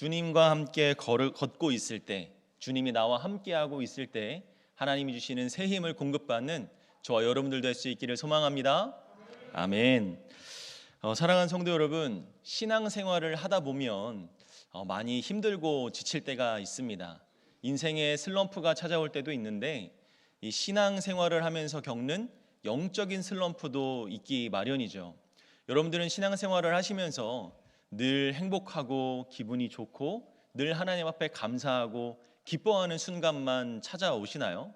주님과 함께 걸을, 걷고 있을 때, 주님이 나와 함께하고 있을 때 하나님이 주시는 새 힘을 공급받는 저와 여러분들도 할수 있기를 소망합니다. 아멘. 어, 사랑하는 성도 여러분, 신앙생활을 하다 보면 어, 많이 힘들고 지칠 때가 있습니다. 인생의 슬럼프가 찾아올 때도 있는데 이 신앙생활을 하면서 겪는 영적인 슬럼프도 있기 마련이죠. 여러분들은 신앙생활을 하시면서 늘 행복하고 기분이 좋고 늘 하나님 앞에 감사하고 기뻐하는 순간만 찾아오시나요?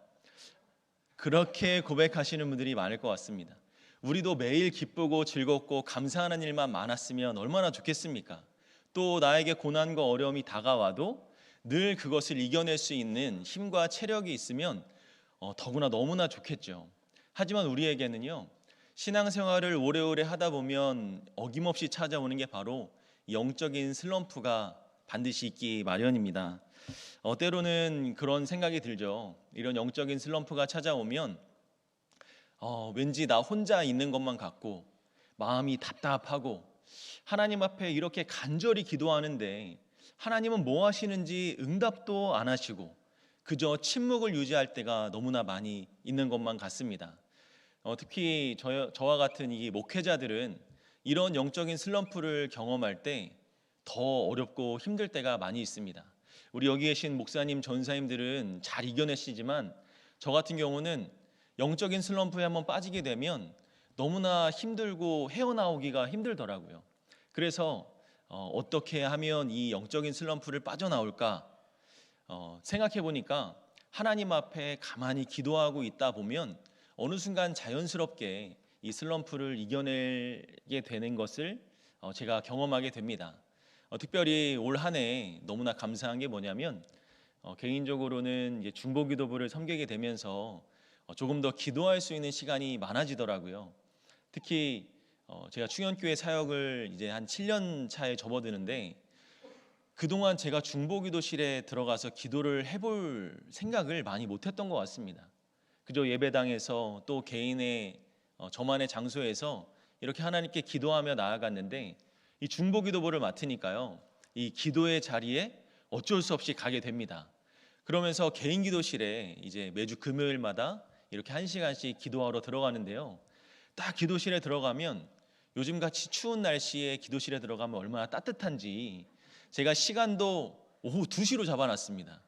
그렇게 고백하시는 분들이 많을 것 같습니다. 우리도 매일 기쁘고 즐겁고 감사하는 일만 많았으면 얼마나 좋겠습니까? 또 나에게 고난과 어려움이 다가와도 늘 그것을 이겨낼 수 있는 힘과 체력이 있으면 어, 더구나 너무나 좋겠죠. 하지만 우리에게는요, 신앙생활을 오래오래 하다 보면 어김없이 찾아오는 게 바로 영적인 슬럼프가 반드시 있기 마련입니다. 어, 때로는 그런 생각이 들죠. 이런 영적인 슬럼프가 찾아오면 어, 왠지 나 혼자 있는 것만 같고 마음이 답답하고 하나님 앞에 이렇게 간절히 기도하는데 하나님은 뭐 하시는지 응답도 안 하시고 그저 침묵을 유지할 때가 너무나 많이 있는 것만 같습니다. 어, 특히 저, 저와 같은 이 목회자들은 이런 영적인 슬럼프를 경험할 때 더 어렵고 힘들 때가 많이 있습니다. 우리 여기 계신 목사님, 전사님들은 잘 이겨내시지만 저 같은 경우는 영적인 슬럼프에 한번 빠지게 되면 너무나 힘들고 헤어나오기가 힘들더라고요. 그래서 어, 떻게 하면 이 영적인 슬럼프를 빠져나올까 어, 생각해 보니까 하나님 앞에 가만히 기도하고 있다 보면 어느 순간 자연스럽게 이 슬럼프를 이겨내게 되는 것을 어, 제가 경험하게 됩니다. 어, 특별히 올 한 해 너무나 감사한 게 뭐냐면 어, 개인적으로는 중보기도부를 섬기게 되면서 어, 조금 더 기도할 수 있는 시간이 많아지더라고요. 특히 어, 제가 충현교회 사역을 이제 한 7년 차에 접어드는데 그동안 제가 중보기도실에 들어가서 기도를 해볼 생각을 많이 못했던 것 같습니다. 그저 예배당에서 또 개인의 어, 저만의 장소에서 이렇게 하나님께 기도하며 나아갔는데 이 중보 기도부를 맡으니까요. 이 기도의 자리에 어쩔 수 없이 가게 됩니다. 그러면서 개인 기도실에 이제 매주 금요일마다 이렇게 한 시간씩 기도하러 들어가는데요. 딱 기도실에 들어가면 요즘 같이 추운 날씨에 기도실에 들어가면 얼마나 따뜻한지 제가 시간도 오후 2시로 잡아놨습니다.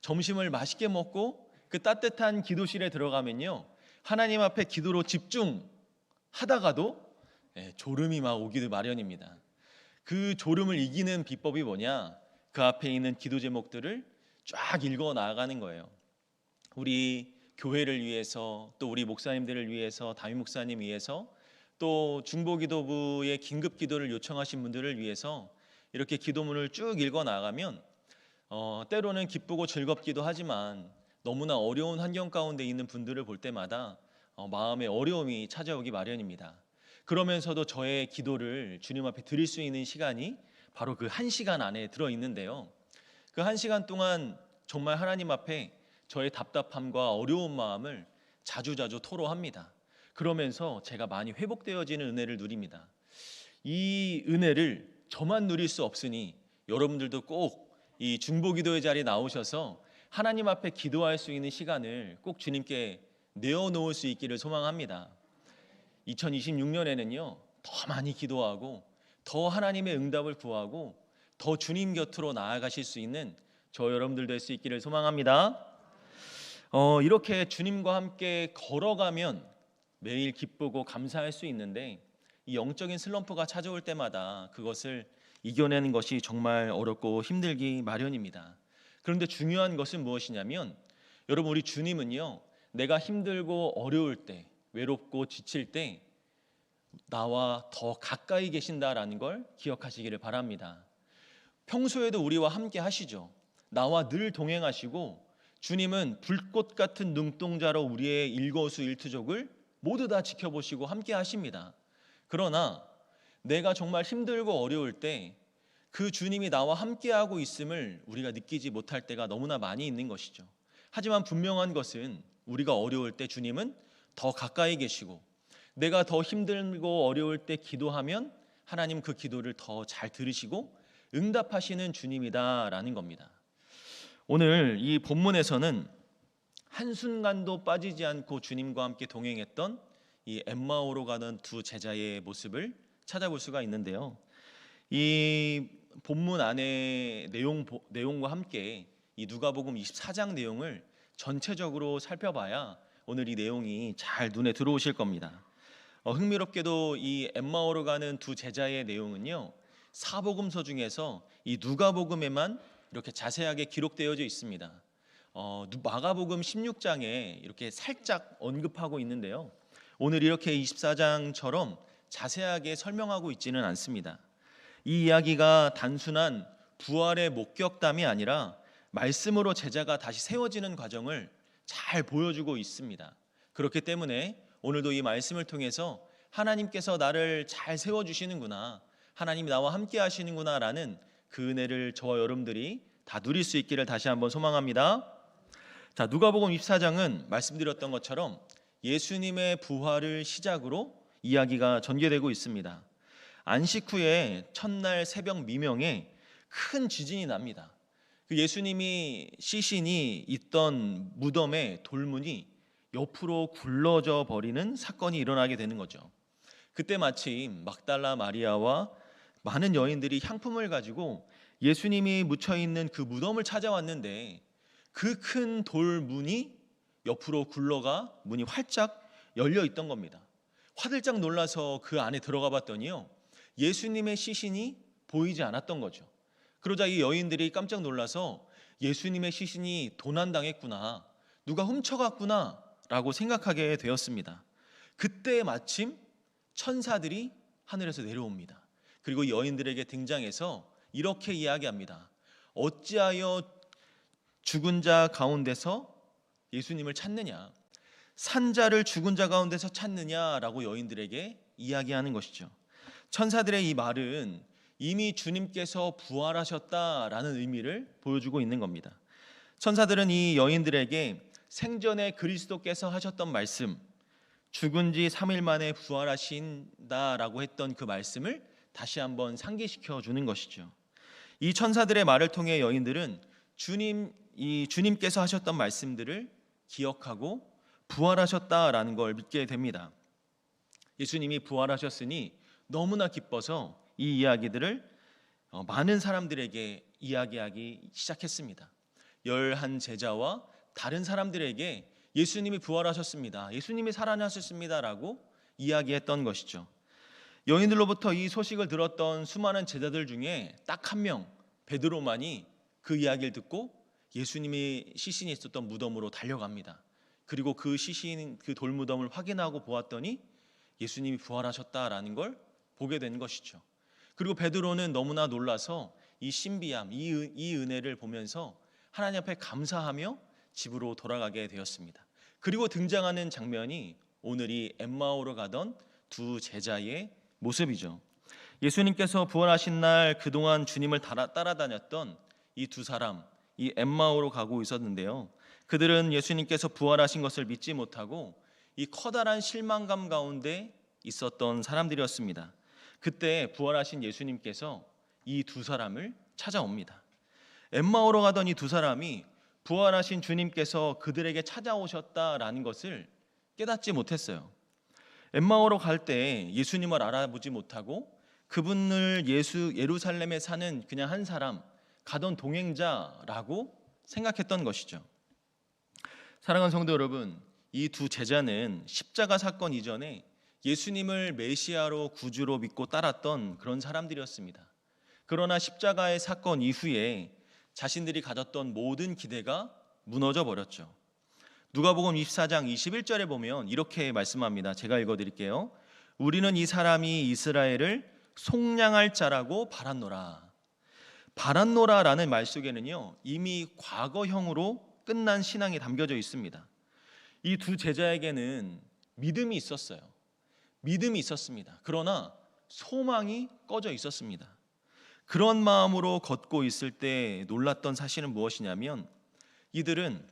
점심을 맛있게 먹고 그 따뜻한 기도실에 들어가면요. 하나님 앞에 기도로 집중하다가도 예, 졸음이 막 오기도 마련입니다. 그 졸음을 이기는 비법이 뭐냐? 그 앞에 있는 기도 제목들을 쫙 읽어 나가는 거예요. 우리 교회를 위해서 또 우리 목사님들을 위해서 담임 목사님 위해서 또 중보기도부의 긴급 기도를 요청하신 분들을 위해서 이렇게 기도문을 쭉 읽어 나가면 어, 때로는 기쁘고 즐겁기도 하지만 너무나 어려운 환경 가운데 있는 분들을 볼 때마다 어, 마음의 어려움이 찾아오기 마련입니다. 그러면서도 저의 기도를 주님 앞에 드릴 수 있는 시간이 바로 그 한 시간 안에 들어 있는데요. 그 한 시간 동안 정말 하나님 앞에 저의 답답함과 어려운 마음을 자주자주 토로합니다. 그러면서 제가 많이 회복되어지는 은혜를 누립니다. 이 은혜를 저만 누릴 수 없으니 여러분들도 꼭 이 중보기도의 자리에 나오셔서 하나님 앞에 기도할 수 있는 시간을 꼭 주님께 내어 놓을 수 있기를 소망합니다. 2026년에는요, 더 많이 기도하고 더 하나님의 응답을 구하고 더 주님 곁으로 나아가실 수 있는 저 여러분들 될 수 있기를 소망합니다. 어, 이렇게 주님과 함께 걸어가면 매일 기쁘고 감사할 수 있는데 이 영적인 슬럼프가 찾아올 때마다 그것을 이겨내는 것이 정말 어렵고 힘들기 마련입니다. 그런데 중요한 것은 무엇이냐면 여러분 우리 주님은요 내가 힘들고 어려울 때 외롭고 지칠 때 나와 더 가까이 계신다라는 걸 기억하시기를 바랍니다. 평소에도 우리와 함께 하시죠. 나와 늘 동행하시고 주님은 불꽃 같은 눈동자로 우리의 일거수일투족을 모두 다 지켜보시고 함께 하십니다. 그러나 내가 정말 힘들고 어려울 때 그 주님이 나와 함께하고 있음을 우리가 느끼지 못할 때가 너무나 많이 있는 것이죠. 하지만 분명한 것은 우리가 어려울 때 주님은 더 가까이 계시고 내가 더 힘들고 어려울 때 기도하면 하나님 그 기도를 더 잘 들으시고 응답하시는 주님이다라는 겁니다. 오늘 이 본문에서는 한순간도 빠지지 않고 주님과 함께 동행했던 이 엠마오로 가는 두 제자의 모습을 찾아볼 수가 있는데요. 이 본문 안에 내용 내용과 함께 이 누가복음 24장 내용을 전체적으로 살펴봐야 오늘 이 내용이 잘 눈에 들어오실 겁니다. 어, 흥미롭게도 이 엠마오로 가는 두 제자의 내용은요 사복음서 중에서 이 누가복음에만 이렇게 자세하게 기록되어져 있습니다. 어, 마가복음 16장에 이렇게 살짝 언급하고 있는데요. 오늘 이렇게 24장처럼 자세하게 설명하고 있지는 않습니다. 이 이야기가 단순한 부활의 목격담이 아니라 말씀으로 제자가 다시 세워지는 과정을 잘 보여주고 있습니다. 그렇기 때문에 오늘도 이 말씀을 통해서 하나님께서 나를 잘 세워주시는구나, 하나님이 나와 함께 하시는구나라는 그 은혜를 저와 여러분들이 다 누릴 수 있기를 다시 한번 소망합니다. 자, 누가복음 24장은 말씀드렸던 것처럼 예수님의 부활을 시작으로 이야기가 전개되고 있습니다. 안식 후에 첫날 새벽 미명에 큰 지진이 납니다. 그 예수님이 시신이 있던 무덤의 돌문이 옆으로 굴러져 버리는 사건이 일어나게 되는 거죠. 그때 마침 막달라 마리아와 많은 여인들이 향품을 가지고 예수님이 묻혀 있는 그 무덤을 찾아왔는데 그 큰 돌문이 옆으로 굴러가 문이 활짝 열려 있던 겁니다. 화들짝 놀라서 그 안에 들어가 봤더니요. 예수님의 시신이 보이지 않았던 거죠. 그러자 이 여인들이 깜짝 놀라서 예수님의 시신이 도난당했구나. 누가 훔쳐갔구나. 라고 생각하게 되었습니다. 그때 마침 천사들이 하늘에서 내려옵니다. 그리고 여인들에게 등장해서 이렇게 이야기합니다. 어찌하여 죽은 자 가운데서 예수님을 찾느냐? 산자를 죽은 자 가운데서 찾느냐라고 여인들에게 이야기하는 것이죠. 천사들의 이 말은 이미 주님께서 부활하셨다라는 의미를 보여주고 있는 겁니다. 천사들은 이 여인들에게 생전에 그리스도께서 하셨던 말씀, 죽은 지 3일 만에 부활하신다라고 했던 그 말씀을 다시 한번 상기시켜 주는 것이죠. 이 천사들의 말을 통해 여인들은 주님 이 주님께서 하셨던 말씀들을 기억하고 부활하셨다라는 걸 믿게 됩니다. 예수님이 부활하셨으니 너무나 기뻐서 이 이야기들을 어, 많은 사람들에게 이야기하기 시작했습니다. 열한 제자와 다른 사람들에게 예수님이 부활하셨습니다. 예수님이 살아나셨습니다라고 이야기했던 것이죠. 여인들로부터 이 소식을 들었던 수많은 제자들 중에 딱 한 명, 베드로만이 그 이야기를 듣고 예수님이 시신이 있었던 무덤으로 달려갑니다. 그리고 그 시신 그 돌무덤을 확인하고 보았더니 예수님이 부활하셨다라는 걸 보게 된 것이죠. 그리고 베드로는 너무나 놀라서 이 신비함, 이, 이 은혜를 보면서 하나님 앞에 감사하며 집으로 돌아가게 되었습니다. 그리고 등장하는 장면이 오늘 이 엠마오로 가던 두 제자의 모습이죠. 예수님께서 부활하신 날 그동안 주님을 따라다녔던 이 두 사람, 이 엠마오로 가고 있었는데요. 그들은 예수님께서 부활하신 것을 믿지 못하고 이 커다란 실망감 가운데 있었던 사람들이었습니다. 그때 부활하신 예수님께서 이 두 사람을 찾아옵니다. 엠마오로 가던 이 두 사람이 부활하신 주님께서 그들에게 찾아오셨다라는 것을 깨닫지 못했어요. 엠마오로 갈 때 예수님을 알아보지 못하고 그분을 예수 예루살렘에 사는 그냥 한 사람 가던 동행자라고 생각했던 것이죠. 사랑하는 성도 여러분, 이 두 제자는 십자가 사건 이전에 예수님을 메시아로 구주로 믿고 따랐던 그런 사람들이었습니다. 그러나 십자가의 사건 이후에 자신들이 가졌던 모든 기대가 무너져 버렸죠. 누가복음 24장 21절에 보면 이렇게 말씀합니다. 제가 읽어 드릴게요. 우리는 이 사람이 이스라엘을 속량할 자라고 바랐노라. 바란노라라는 말 속에는요 이미 과거형으로 끝난 신앙이 담겨져 있습니다. 이 두 제자에게는 믿음이 있었어요. 믿음이 있었습니다. 그러나 소망이 꺼져 있었습니다. 그런 마음으로 걷고 있을 때 놀랐던 사실은 무엇이냐면 이들은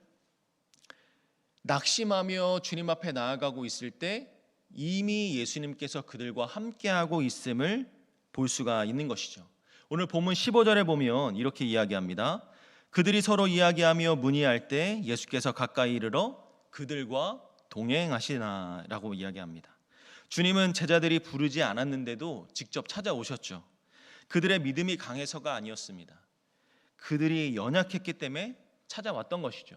낙심하며 주님 앞에 나아가고 있을 때 이미 예수님께서 그들과 함께하고 있음을 볼 수가 있는 것이죠. 오늘 본문 15절에 보면 이렇게 이야기합니다. 그들이 서로 이야기하며 문의할 때 예수께서 가까이 이르러 그들과 동행하시나라고 이야기합니다. 주님은 제자들이 부르지 않았는데도 직접 찾아오셨죠. 그들의 믿음이 강해서가 아니었습니다. 그들이 연약했기 때문에 찾아왔던 것이죠.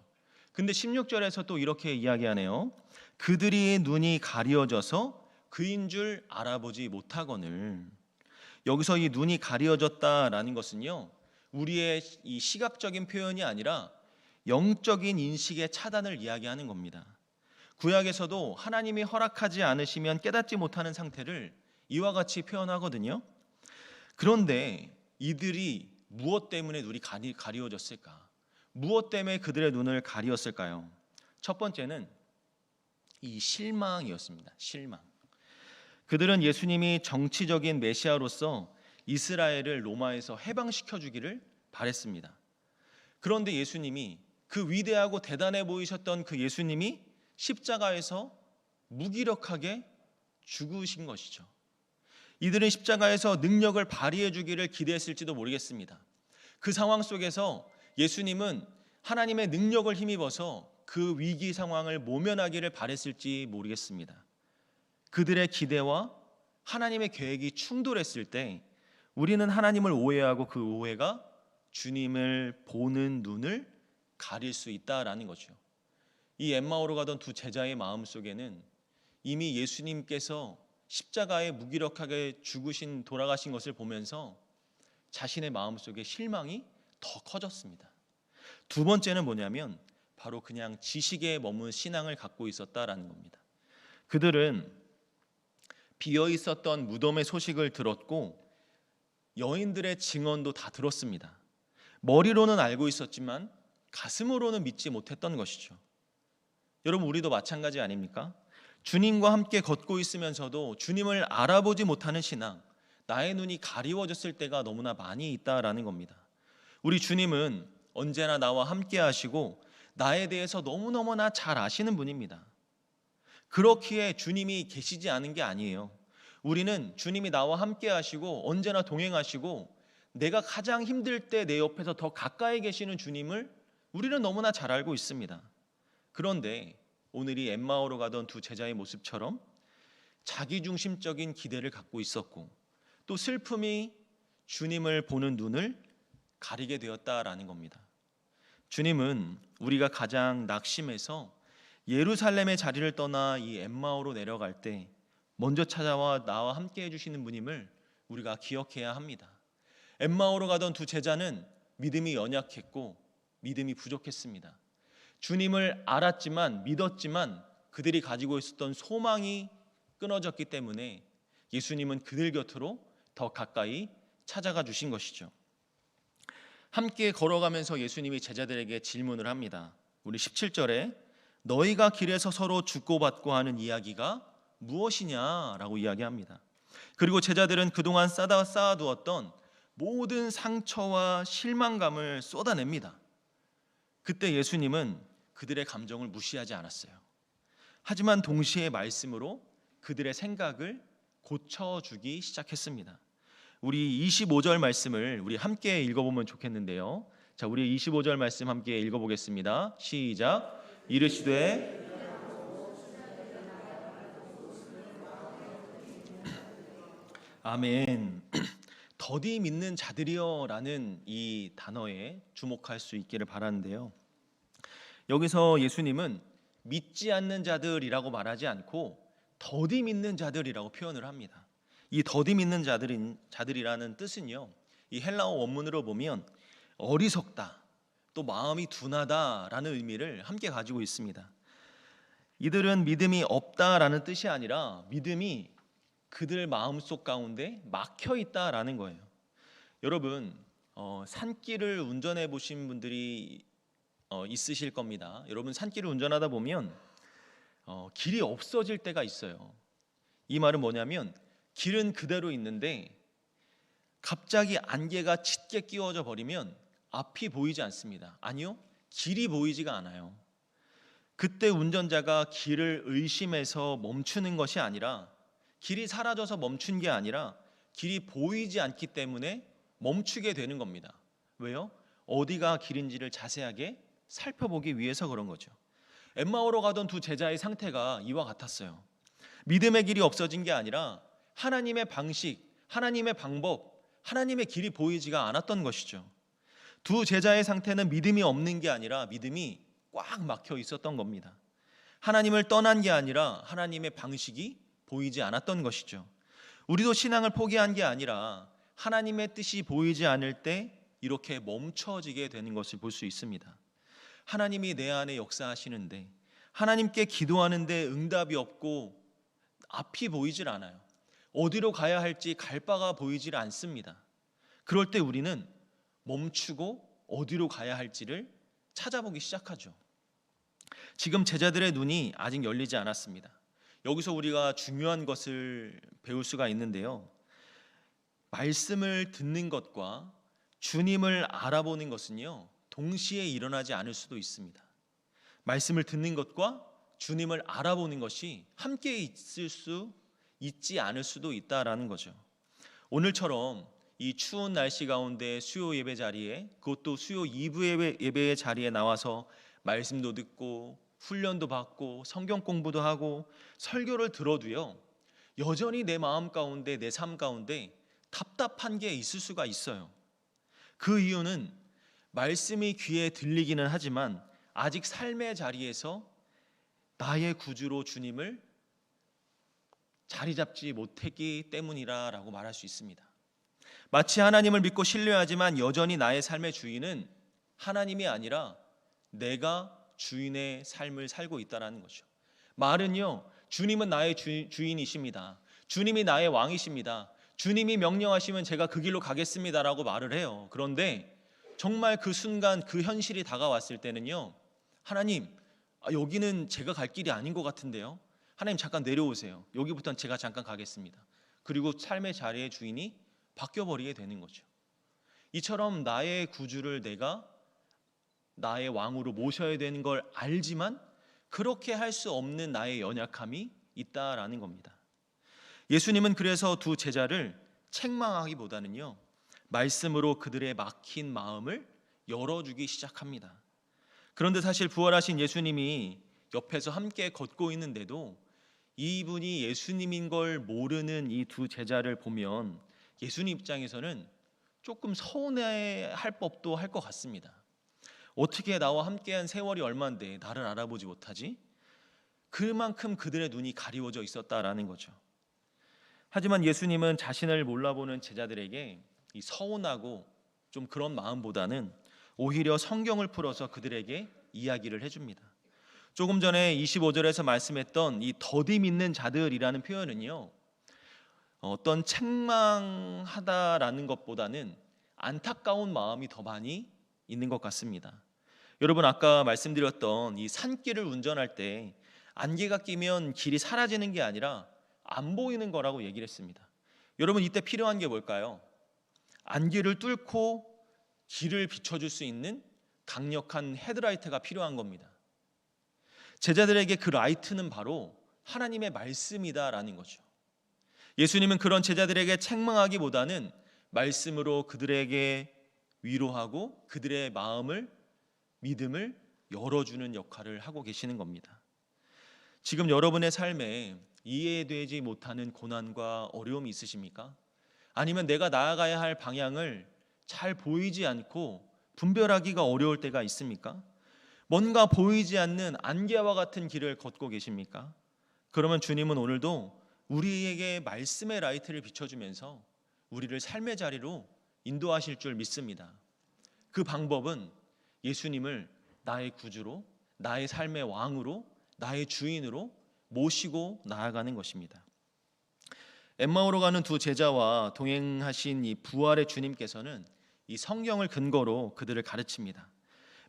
근데 16절에서 또 이렇게 이야기하네요. 그들이 눈이 가려져서 그인 줄 알아보지 못하거늘. 여기서 이 눈이 가려졌다라는 것은요. 우리의 이 시각적인 표현이 아니라 영적인 인식의 차단을 이야기하는 겁니다. 구약에서도 하나님이 허락하지 않으시면 깨닫지 못하는 상태를 이와 같이 표현하거든요. 그런데 이들이 무엇 때문에 눈이 가리, 가리워졌을까? 무엇 때문에 그들의 눈을 가리었을까요? 첫 번째는 이 실망이었습니다. 실망. 그들은 예수님이 정치적인 메시아로서 이스라엘을 로마에서 해방시켜 주기를 바랬습니다. 그런데 예수님이 그 위대하고 대단해 보이셨던 그 예수님이 십자가에서 무기력하게 죽으신 것이죠. 이들은 십자가에서 능력을 발휘해 주기를 기대했을지도 모르겠습니다. 그 상황 속에서 예수님은 하나님의 능력을 힘입어서 그 위기 상황을 모면하기를 바랬을지 모르겠습니다. 그들의 기대와 하나님의 계획이 충돌했을 때 우리는 하나님을 오해하고 그 오해가 주님을 보는 눈을 가릴 수 있다라는 거죠. 이 엠마오로 가던 두 제자의 마음 속에는 이미 예수님께서 십자가에 무기력하게 죽으신 돌아가신 것을 보면서 자신의 마음 속에 실망이 더 커졌습니다. 두 번째는 뭐냐면 바로 그냥 지식에 머문 신앙을 갖고 있었다라는 겁니다. 그들은 비어 있었던 무덤의 소식을 들었고 여인들의 증언도 다 들었습니다. 머리로는 알고 있었지만 가슴으로는 믿지 못했던 것이죠. 여러분 우리도 마찬가지 아닙니까? 주님과 함께 걷고 있으면서도 주님을 알아보지 못하는 신앙, 나의 눈이 가리워졌을 때가 너무나 많이 있다라는 겁니다. 우리 주님은 언제나 나와 함께 하시고 나에 대해서 너무너무나 잘 아시는 분입니다. 그렇기에 주님이 계시지 않은 게 아니에요. 우리는 주님이 나와 함께 하시고 언제나 동행하시고 내가 가장 힘들 때 내 옆에서 더 가까이 계시는 주님을 우리는 너무나 잘 알고 있습니다. 그런데 오늘 이 엠마오로 가던 두 제자의 모습처럼 자기중심적인 기대를 갖고 있었고 또 슬픔이 주님을 보는 눈을 가리게 되었다라는 겁니다. 주님은 우리가 가장 낙심해서 예루살렘의 자리를 떠나 이 엠마오로 내려갈 때 먼저 찾아와 나와 함께 해주시는 분임을 우리가 기억해야 합니다. 엠마오로 가던 두 제자는 믿음이 연약했고 믿음이 부족했습니다. 주님을 알았지만 믿었지만 그들이 가지고 있었던 소망이 끊어졌기 때문에 예수님은 그들 곁으로 더 가까이 찾아가 주신 것이죠. 함께 걸어가면서 예수님이 제자들에게 질문을 합니다. 우리 17절에 너희가 길에서 서로 주고받고 하는 이야기가 무엇이냐라고 이야기합니다. 그리고 제자들은 그동안 쌓아 쌓아두었던 모든 상처와 실망감을 쏟아냅니다. 그때 예수님은 그들의 감정을 무시하지 않았어요. 하지만 동시에 말씀으로 그들의 생각을 고쳐주기 시작했습니다. 우리 25절 말씀을 우리 함께 읽어보면 좋겠는데요. 자, 우리 25절 말씀 함께 읽어보겠습니다. 시작. 이르시되 아멘. 더디 믿는 자들이여라는 이 단어에 주목할 수 있기를 바라는데요. 여기서 예수님은 믿지 않는 자들이라고 말하지 않고 더디 믿는 자들이라고 표현을 합니다. 이 더디 믿는 자들인 자들이라는 뜻은요. 이 헬라어 원문으로 보면 어리석다, 또 마음이 둔하다라는 의미를 함께 가지고 있습니다. 이들은 믿음이 없다라는 뜻이 아니라 믿음이 그들 마음속 가운데 막혀 있다라는 거예요. 여러분 어, 산길을 운전해 보신 분들이 어, 있으실 겁니다. 여러분 산길을 운전하다 보면 어, 길이 없어질 때가 있어요. 이 말은 뭐냐면 길은 그대로 있는데 갑자기 안개가 짙게 끼워져 버리면 앞이 보이지 않습니다. 아니요, 길이 보이지가 않아요. 그때 운전자가 길을 의심해서 멈추는 것이 아니라 길이 사라져서 멈춘 게 아니라 길이 보이지 않기 때문에 멈추게 되는 겁니다. 왜요? 어디가 길인지를 자세하게 살펴보기 위해서 그런 거죠. 엠마오로 가던 두 제자의 상태가 이와 같았어요. 믿음의 길이 없어진 게 아니라 하나님의 방식, 하나님의 방법, 하나님의 길이 보이지가 않았던 것이죠. 두 제자의 상태는 믿음이 없는 게 아니라 믿음이 꽉 막혀 있었던 겁니다. 하나님을 떠난 게 아니라 하나님의 방식이 보이지 않았던 것이죠. 우리도 신앙을 포기한 게 아니라 하나님의 뜻이 보이지 않을 때 이렇게 멈춰지게 되는 것을 볼 수 있습니다. 하나님이 내 안에 역사하시는데 하나님께 기도하는데 응답이 없고 앞이 보이질 않아요. 어디로 가야 할지 갈 바가 보이질 않습니다. 그럴 때 우리는 멈추고 어디로 가야 할지를 찾아보기 시작하죠. 지금 제자들의 눈이 아직 열리지 않았습니다. 여기서 우리가 중요한 것을 배울 수가 있는데요. 말씀을 듣는 것과 주님을 알아보는 것은요, 동시에 일어나지 않을 수도 있습니다. 말씀을 듣는 것과 주님을 알아보는 것이 함께 있을 수 있지 않을 수도 있다라는 거죠. 오늘처럼 이 추운 날씨 가운데 수요 예배 자리에 그것도 수요 2부 예배, 예배의 자리에 나와서 말씀도 듣고 훈련도 받고 성경 공부도 하고 설교를 들어도요. 여전히 내 마음 가운데 내 삶 가운데 답답한 게 있을 수가 있어요. 그 이유는 말씀이 귀에 들리기는 하지만 아직 삶의 자리에서 나의 구주로 주님을 자리 잡지 못했기 때문이라라고 말할 수 있습니다. 마치 하나님을 믿고 신뢰하지만 여전히 나의 삶의 주인은 하나님이 아니라 내가 주인의 삶을 살고 있다라는 거죠. 말은요, 주님은 나의 주, 주인이십니다. 주님이 나의 왕이십니다. 주님이 명령하시면 제가 그 길로 가겠습니다라고 말을 해요. 그런데 정말 그 순간 그 현실이 다가왔을 때는요, 하나님, 아, 여기는 제가 갈 길이 아닌 것 같은데요. 하나님 잠깐 내려오세요. 여기부터는 제가 잠깐 가겠습니다. 그리고 삶의 자리의 주인이 바뀌어 버리게 되는 거죠. 이처럼 나의 구주를 내가 나의 왕으로 모셔야 되는 걸 알지만 그렇게 할 수 없는 나의 연약함이 있다라는 겁니다. 예수님은 그래서 두 제자를 책망하기보다는요, 말씀으로 그들의 막힌 마음을 열어주기 시작합니다. 그런데 사실 부활하신 예수님이 옆에서 함께 걷고 있는데도 이분이 예수님인 걸 모르는 이 두 제자를 보면 예수님 입장에서는 조금 서운해할 법도 할 것 같습니다. 어떻게 나와 함께한 세월이 얼마인데 나를 알아보지 못하지? 그만큼 그들의 눈이 가리워져 있었다라는 거죠. 하지만 예수님은 자신을 몰라보는 제자들에게 이 서운하고 좀 그런 마음보다는 오히려 성경을 풀어서 그들에게 이야기를 해줍니다. 조금 전에 25절에서 말씀했던 이 더디 믿는 자들이라는 표현은요. 어떤 책망하다라는 것보다는 안타까운 마음이 더 많이 있는 것 같습니다. 여러분 아까 말씀드렸던 이 산길을 운전할 때 안개가 끼면 길이 사라지는 게 아니라 안 보이는 거라고 얘기를 했습니다. 여러분 이때 필요한 게 뭘까요? 안개를 뚫고 길을 비춰줄 수 있는 강력한 헤드라이트가 필요한 겁니다. 제자들에게 그 라이트는 바로 하나님의 말씀이다라는 거죠. 예수님은 그런 제자들에게 책망하기보다는 말씀으로 그들에게 위로하고 그들의 마음을 믿음을 열어주는 역할을 하고 계시는 겁니다. 지금 여러분의 삶에 이해되지 못하는 고난과 어려움이 있으십니까? 아니면 내가 나아가야 할 방향을 잘 보이지 않고 분별하기가 어려울 때가 있습니까? 뭔가 보이지 않는 안개와 같은 길을 걷고 계십니까? 그러면 주님은 오늘도 우리에게 말씀의 라이트를 비춰주면서 우리를 삶의 자리로 인도하실 줄 믿습니다. 그 방법은 예수님을 나의 구주로, 나의 삶의 왕으로, 나의 주인으로 모시고 나아가는 것입니다. 엠마오로 가는 두 제자와 동행하신 이 부활의 주님께서는 이 성경을 근거로 그들을 가르칩니다.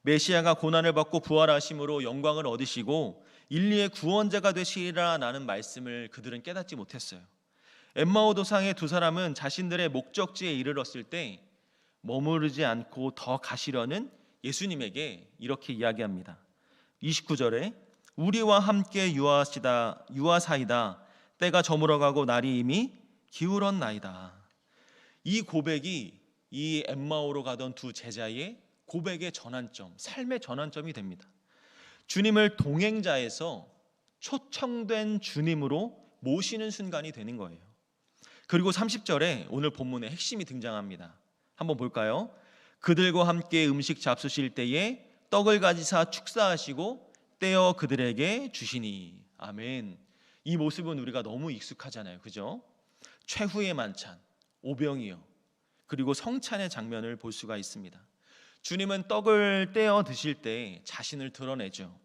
메시아가 고난을 받고 부활하심으로 영광을 얻으시고 인류의 구원자가 되시리라라는 말씀을 그들은 깨닫지 못했어요. 엠마오 도상의 두 사람은 자신들의 목적지에 이르렀을 때 머무르지 않고 더 가시려는 예수님에게 이렇게 이야기합니다. 29절에 우리와 함께 유하시다 유하사이다 때가 저물어가고 날이 이미 기울었나이다. 이 고백이 이 엠마오로 가던 두 제자의 고백의 전환점, 삶의 전환점이 됩니다. 주님을 동행자에서 초청된 주님으로 모시는 순간이 되는 거예요. 그리고 30절에 오늘 본문의 핵심이 등장합니다. 한번 볼까요? 그들과 함께 음식 잡수실 때에 떡을 가지사 축사하시고 떼어 그들에게 주시니 아멘. 이 모습은 우리가 너무 익숙하잖아요. 그죠? 최후의 만찬, 오병이어 그리고 성찬의 장면을 볼 수가 있습니다. 주님은 떡을 떼어 드실 때 자신을 드러내죠.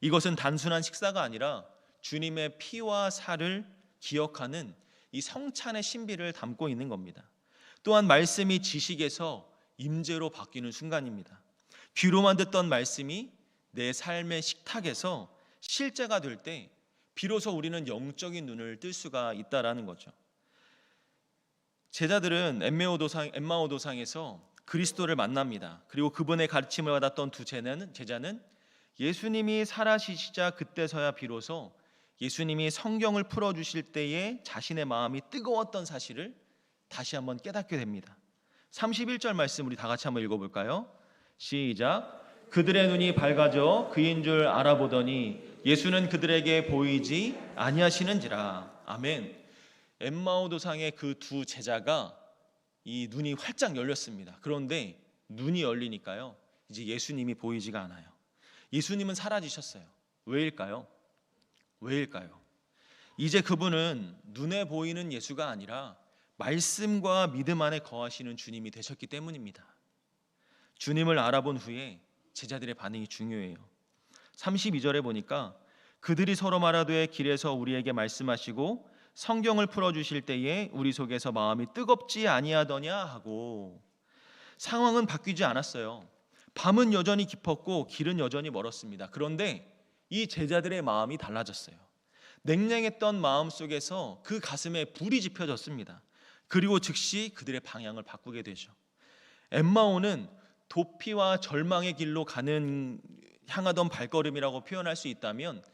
이것은 단순한 식사가 아니라 주님의 피와 살을 기억하는 이 성찬의 신비를 담고 있는 겁니다. 또한 말씀이 지식에서 임재로 바뀌는 순간입니다. 귀로만 듣던 말씀이 내 삶의 식탁에서 실제가 될 때 비로소 우리는 영적인 눈을 뜰 수가 있다라는 거죠. 제자들은 엠마오 도상 엠마오 도상에서 그리스도를 만납니다. 그리고 그분의 가르침을 받았던 두 제자는 제자는 예수님이 살아시시자 그때서야 비로소 예수님이 성경을 풀어 주실 때에 자신의 마음이 뜨거웠던 사실을 다시 한번 깨닫게 됩니다. 31절 말씀 우리 다 같이 한번 읽어 볼까요? 시작. 그들의 눈이 밝아져 그인 줄 알아보더니 예수는 그들에게 보이지 아니하시는지라. 아멘. 엠마오 도상의 그 두 제자가 이 눈이 활짝 열렸습니다. 그런데 눈이 열리니까요. 이제 예수님이 보이지가 않아요. 예수님은 사라지셨어요. 왜일까요? 왜일까요? 이제 그분은 눈에 보이는 예수가 아니라 말씀과 믿음 안에 거하시는 주님이 되셨기 때문입니다. 주님을 알아본 후에 제자들의 반응이 중요해요. 32절에 보니까 그들이 서로 말하되 길에서 우리에게 말씀하시고 성경을 풀어 주실 때에 우리 속에서 마음이 뜨겁지 아니하더냐 하고 상황은 바뀌지 않았어요. 밤은 여전히 깊었고 길은 여전히 멀었습니다. 그런데 이 제자들의 마음이 달라졌어요. 냉랭했던 마음 속에서 그 가슴에 불이 지펴졌습니다. 그리고 즉시 그들의 방향을 바꾸게 되죠. 엠마오는 도피와 절망의 길로 가는 향하던 발걸음이라고 표현할 수 있다면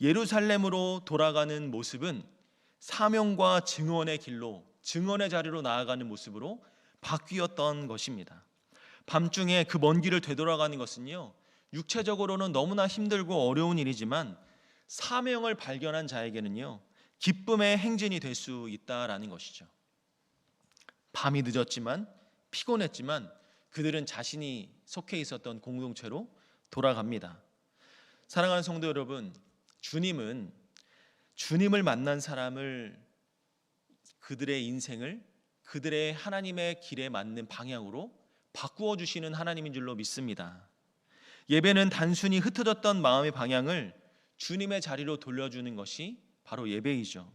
예루살렘으로 돌아가는 모습은 사명과 증언의 길로 증언의 자리로 나아가는 모습으로 바뀌었던 것입니다. 밤중에 그 먼 길을 되돌아가는 것은요. 육체적으로는 너무나 힘들고 어려운 일이지만 사명을 발견한 자에게는요. 기쁨의 행진이 될 수 있다라는 것이죠. 밤이 늦었지만 피곤했지만 그들은 자신이 속해 있었던 공동체로 돌아갑니다. 사랑하는 성도 여러분, 주님은 주님을 만난 사람을 그들의 인생을 그들의 하나님의 길에 맞는 방향으로 바꾸어 주시는 하나님인 줄로 믿습니다. 예배는 단순히 흩어졌던 마음의 방향을 주님의 자리로 돌려주는 것이 바로 예배이죠.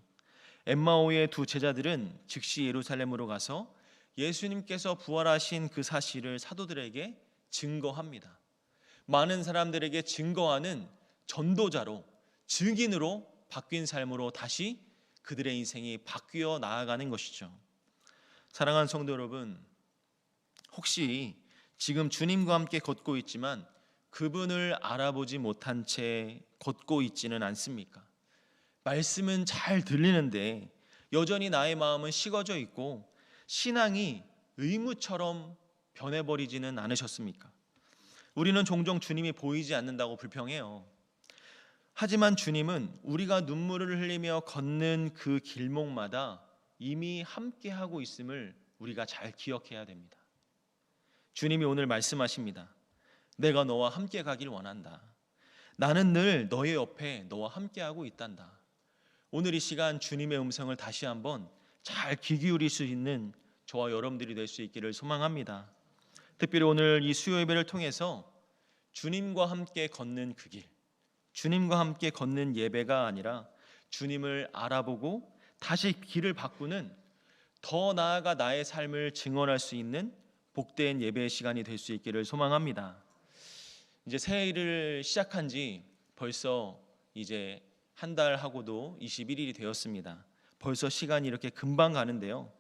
엠마오의 두 제자들은 즉시 예루살렘으로 가서 예수님께서 부활하신 그 사실을 사도들에게 증거합니다. 많은 사람들에게 증거하는 전도자로 증인으로 바뀐 삶으로 다시 그들의 인생이 바뀌어 나아가는 것이죠. 사랑하는 성도 여러분, 혹시 지금 주님과 함께 걷고 있지만 그분을 알아보지 못한 채 걷고 있지는 않습니까? 말씀은 잘 들리는데 여전히 나의 마음은 식어져 있고 신앙이 의무처럼 변해버리지는 않으셨습니까? 우리는 종종 주님이 보이지 않는다고 불평해요. 하지만 주님은 우리가 눈물을 흘리며 걷는 그 길목마다 이미 함께하고 있음을 우리가 잘 기억해야 됩니다. 주님이 오늘 말씀하십니다. 내가 너와 함께 가길 원한다. 나는 늘 너의 옆에 너와 함께하고 있단다. 오늘 이 시간 주님의 음성을 다시 한번 잘 귀 기울일 수 있는 저와 여러분들이 될 수 있기를 소망합니다. 특별히 오늘 이 수요 예배를 통해서 주님과 함께 걷는 그 길, 주님과 함께 걷는 예배가 아니라 주님을 알아보고 다시 길을 바꾸는 더 나아가 나의 삶을 증언할 수 있는 복된 예배의 시간이 될 수 있기를 소망합니다. 이제 새해를 시작한 지 벌써 이제 한 달 하고도 21일이 되었습니다. 벌써 시간이 이렇게 금방 가는데요.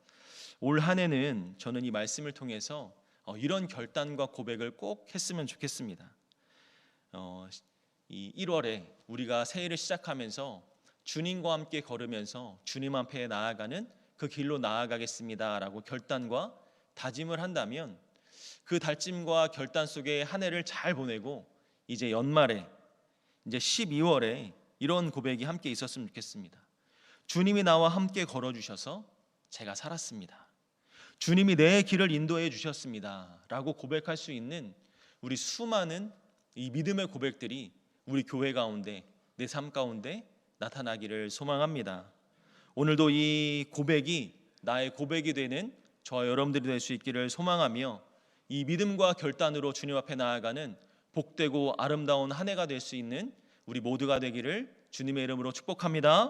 올 한해는 저는 이 말씀을 통해서 어, 이런 결단과 고백을 꼭 했으면 좋겠습니다. 어, 이 1월에 우리가 새해를 시작하면서 주님과 함께 걸으면서 주님 앞에 나아가는 그 길로 나아가겠습니다라고 결단과 다짐을 한다면 그 다짐과 결단 속에 한 해를 잘 보내고 이제 연말에 이제 12월에 이런 고백이 함께 있었으면 좋겠습니다. 주님이 나와 함께 걸어 주셔서 제가 살았습니다. 주님이 내 길을 인도해 주셨습니다 라고 고백할 수 있는 우리 수많은 이 믿음의 고백들이 우리 교회 가운데 내 삶 가운데 나타나기를 소망합니다. 오늘도 이 고백이 나의 고백이 되는 저와 여러분들이 될 수 있기를 소망하며 이 믿음과 결단으로 주님 앞에 나아가는 복되고 아름다운 한 해가 될 수 있는 우리 모두가 되기를 주님의 이름으로 축복합니다.